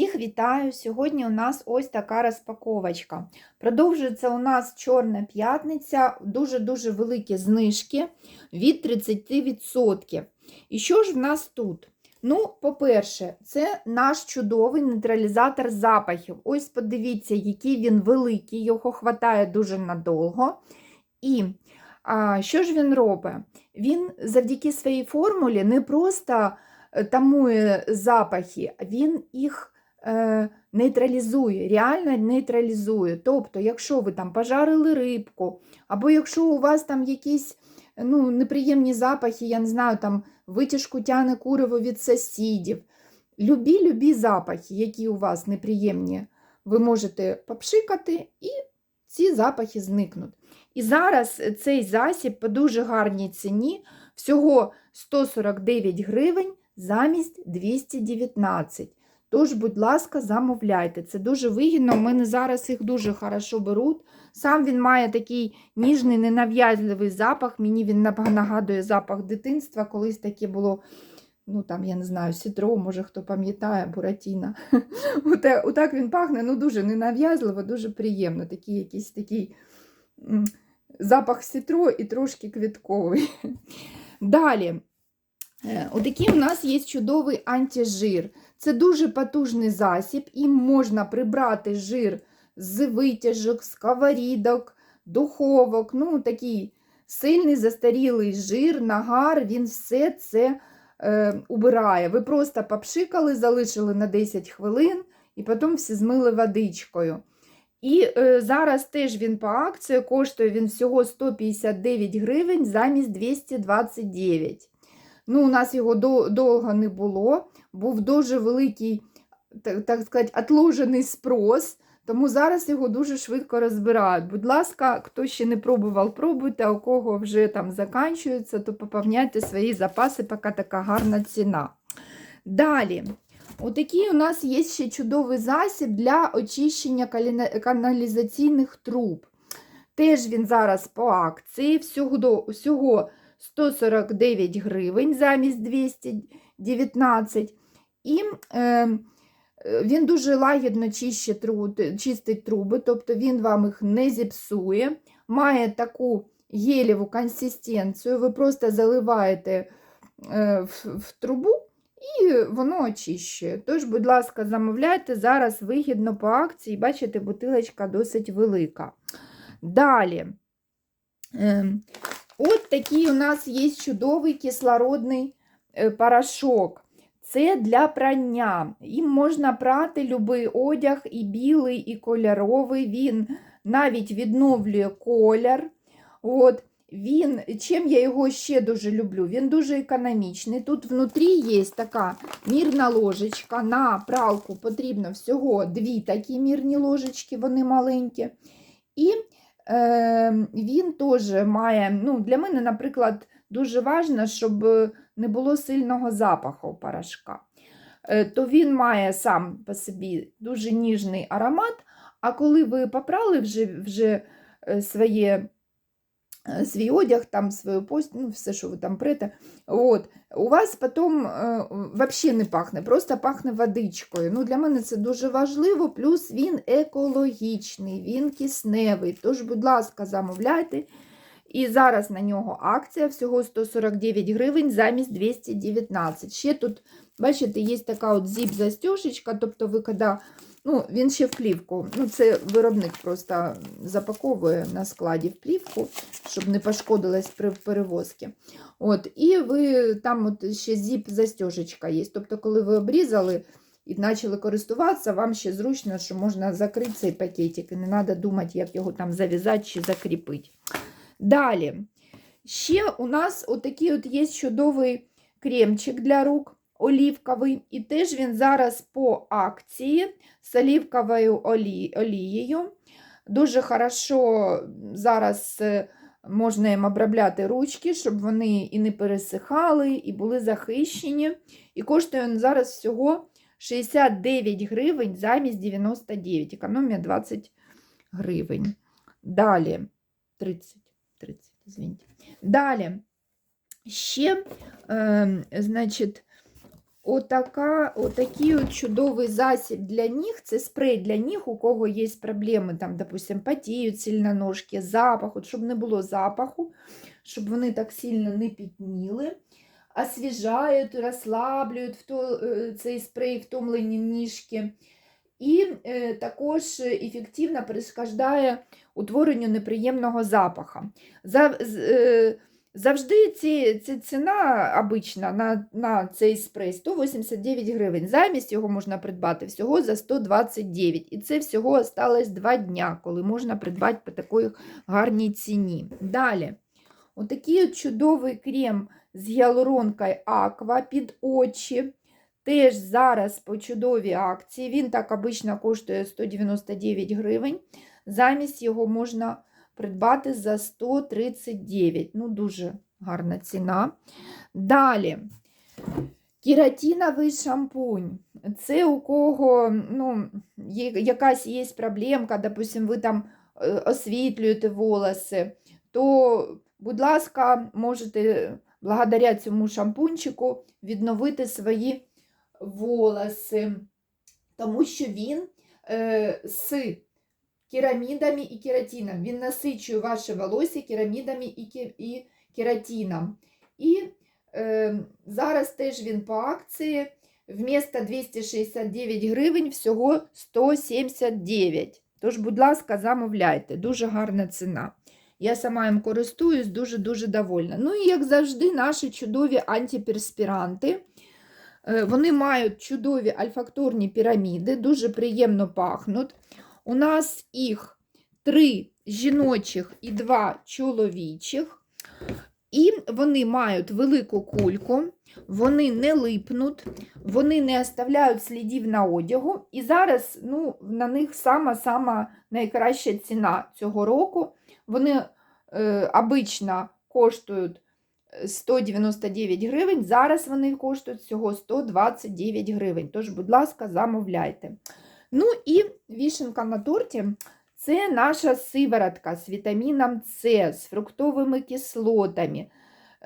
вітаю! Сьогодні у нас ось така розпаковочка. Продовжується у нас Чорна п'ятниця, дуже-дуже великі знижки від 30%. І що ж в нас тут? Ну, по-перше, це наш чудовий нейтралізатор запахів. Ось подивіться, який він великий, його хватає дуже надовго. І а, що ж він робить? Він завдяки своїй формулі не просто е, тамує запахи, він їх нейтралізує, реально нейтралізує. Тобто, якщо ви там пожарили рибку, або якщо у вас там якісь ну, неприємні запахи, я не знаю, там витяжку тяне куриво від сусідів. Любі-любі запахи, які у вас неприємні, ви можете попшикати і ці запахи зникнуть. І зараз цей засіб по дуже гарній ціні, всього 149 гривень замість 219. Тож, будь ласка, замовляйте. Це дуже вигідно. У мене зараз їх дуже хорошо беруть. Сам він має такий ніжний, ненав'язливий запах. Мені він нагадує запах дитинства. Колись таке було, ну там, я не знаю, сітро, може хто пам'ятає, буратіна. Отак він пахне, ну дуже ненав'язливо, дуже приємно. Такий якийсь такий запах сітро і трошки квітковий. Далі. Отакий у нас є чудовий антижир. Це дуже потужний засіб, і можна прибрати жир з витяжок, сковорідок, духовок. Ну, такий сильний застарілий жир, нагар, він все це е, убирає. Ви просто попшикали, залишили на 10 хвилин і потім всі змили водичкою. І е, зараз теж він по акції коштує він всього 159 гривень замість 229. Ну, У нас його довго не було, був дуже великий, так, сказати, отложений спрос, тому зараз його дуже швидко розбирають. Будь ласка, хто ще не пробував, пробуйте, а у кого вже там закінчується, то поповняйте свої запаси, поки така гарна ціна. Далі. Отакий у нас є ще чудовий засіб для очищення каналізаційних труб. Теж він зараз по акції, всього, всього 149 гривень замість 219. І е, він дуже лагідно чистить, труби, тобто він вам їх не зіпсує. Має таку гелєву консистенцію, ви просто заливаєте е, в, в трубу і воно очищує. Тож, будь ласка, замовляйте, зараз вигідно по акції, бачите, бутилочка досить велика. Далі. От такий у нас є чудовий кислородний е, порошок. Це для прання. Їм можна прати будь-який одяг, і білий, і кольоровий. Він навіть відновлює колір. От. Він, Чим я його ще дуже люблю, він дуже економічний. Тут внутрі є така мірна ложечка. На пралку потрібно всього дві такі мірні ложечки, вони маленькі. І він теж має, ну, для мене, наприклад, дуже важливо, щоб не було сильного запаху порошка. Е, то він має сам по собі дуже ніжний аромат, а коли ви попрали вже вже е, своє свій одяг, там свою пост, ну, все, що ви там прете. От. У вас потім е, взагалі не пахне, просто пахне водичкою. Ну, Для мене це дуже важливо, плюс він екологічний, він кисневий. Тож, будь ласка, замовляйте. І зараз на нього акція всього 149 гривень замість 219. Ще тут, бачите, є така от зіп-застежечка, тобто ви коли Ну, Він ще в плівку. Ну, Це виробник просто запаковує на складі в плівку, щоб не пошкодилась при перевозці. От, І ви там от ще зіп-застежечка є. Тобто, коли ви обрізали і почали користуватися, вам ще зручно, що можна закрити цей пакетик, і не треба думати, як його там зав'язати чи закріпити. Далі. Ще у нас отакий от є чудовий кремчик для рук олівковий, і теж він зараз по акції з олівковою олією. Дуже хорошо зараз е, можна їм обробляти ручки, щоб вони і не пересихали, і були захищені. І коштує він зараз всього 69 гривень замість 99, економія 20 гривень. Далі 30, 30, звіньте. Далі ще, е, значить, Отака, отакий от чудовий засіб для ніг. Це спрей для ніг, у кого є проблеми, там, допустим, потіють сильно ножки, запах, от щоб не було запаху, щоб вони так сильно не пітніли. Освіжають, розслаблюють вто, е, цей спрей втомлені ніжки. І е, також ефективно перешкоджає утворенню неприємного запаха. За, е, Завжди ці, ці ціна обична на, на цей спрей 189 гривень. Замість його можна придбати всього за 129. І це всього осталось 2 дня, коли можна придбати по такій гарній ціні. Далі, отакий от чудовий крем з гіалуронкою Аква під очі. Теж зараз по чудовій акції. Він так обично коштує 199 гривень. Замість його можна придбати за 139. Ну, дуже гарна ціна. Далі. Кератиновий шампунь. Це у кого ну, є, якась є проблемка, допустим, ви там е, освітлюєте волоси, то, будь ласка, можете благодаря цьому шампунчику відновити свої волоси, тому що він е, з керамідами і кератином. Він насичує ваше волосся керамідами і, кератином. І е, зараз теж він по акції. Вмісто 269 гривень всього 179. Тож, будь ласка, замовляйте. Дуже гарна ціна. Я сама їм користуюсь, дуже-дуже довольна. Ну і, як завжди, наші чудові антиперспіранти. Е, Вони мають чудові альфакторні піраміди, дуже приємно пахнуть. У нас їх три жіночих і два чоловічих. І вони мають велику кульку, вони не липнуть, вони не оставляють слідів на одягу. І зараз ну, на них сама-сама найкраща ціна цього року. Вони е, обично коштують 199 гривень, зараз вони коштують всього 129 гривень. Тож, будь ласка, замовляйте. Ну і вішенка на торті це наша сиворотка з вітаміном С, з фруктовими кислотами,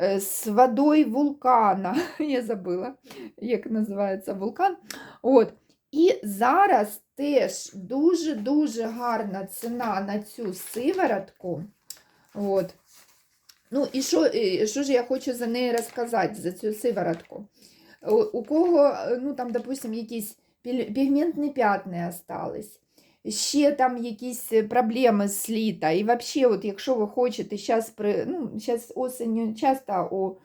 е, з водою вулкана. Я забула, як називається вулкан. От. І зараз теж дуже-дуже гарна ціна на цю сиворотку. От. Ну, і що, що ж я хочу за неї розказати, за цю сиворотку? У, кого, ну, там, допустим, якісь пігментні п'ятни остались, ще там якісь е, проблеми з літа. І взагалі, от якщо ви хочете, зараз при, ну, зараз осінню часто у,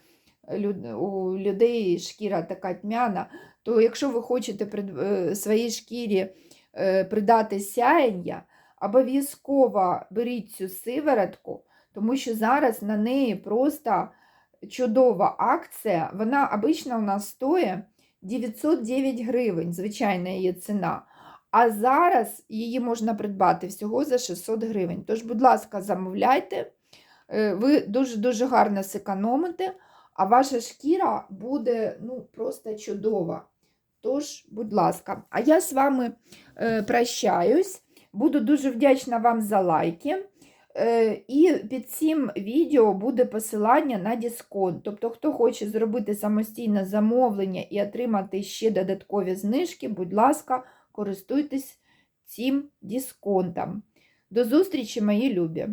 у людей шкіра така тьмяна, то якщо ви хочете прид- е, своїй шкірі е, придати сяєння, обов'язково беріть цю сиворотку, тому що зараз на неї просто чудова акція. Вона обично у нас стоїть 909 гривень, звичайна її ціна. А зараз її можна придбати всього за 600 гривень. Тож, будь ласка, замовляйте. Е, Ви дуже-дуже гарно зекономите, а ваша шкіра буде ну, просто чудова. Тож, будь ласка, а я з вами е, прощаюсь. Буду дуже вдячна вам за лайки. Е, І під цим відео буде посилання на дисконт. Тобто, хто хоче зробити самостійне замовлення і отримати ще додаткові знижки, будь ласка, користуйтесь цим дисконтом. До зустрічі, мої любі!